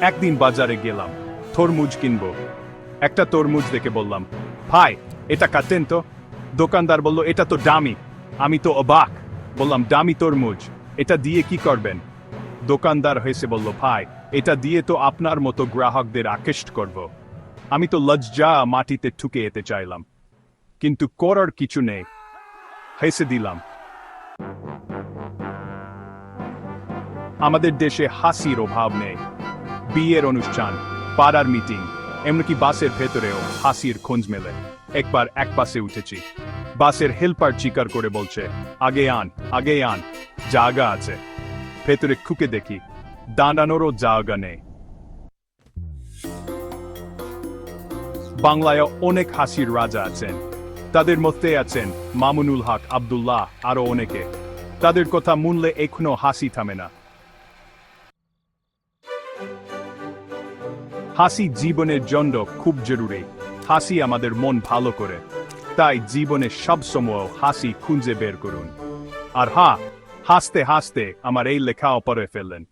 একদিন বাজারে গেলাম, তরমুজ কিনবো। একটা তরমুজ দেখে বললাম, ভাই, এটা কাটেন তো। দোকানদার বলল, এটা তো দামি, আমি তো অবাক। বললাম, দামি তরমুজ, এটা দিয়ে কি করবেন? দোকানদার হেসে বলল, ভাই, এটা দিয়ে তো আপনার মতো গ্রাহকদের আকৃষ্ট করব। আমি তো লজ্জা মাটিতে ঠুকে যেতে চাইলাম, কিন্তু করার কিছু নেই। হেসে দিলাম। আমাদের দেশে হাসির অভাব নেই। বিয়ের অনুষ্ঠান, পাড়ার মিটিং, এমনকি বাসের ভেতরেও হাসির খোঁজ মেলে। একবার এক বাসে উঠেছি। বাসের হেল্পার চিকার করে বলছে, আগে আন আগে আন জায়গা আছে। ভেতরে খুকে দেখি, দাঁড়ানোরও জায়গা নেই। বাংলায় অনেক হাসির রাজা আছেন। তাদের মধ্যে আছেন মামুনুল হক, আব্দুল্লাহ আরও অনেকে। তাদের কথা মূল্যে এখনও হাসি থামে না। হাসি জীবনের জন্য খুব জরুরি। হাসি আমাদের মন ভালো করে। তাই জীবনে সব সময় হাসি খুঁজে বের করুন। আর হা, হাসতে হাসতে আমার এই লেখা পরে ফেললেন।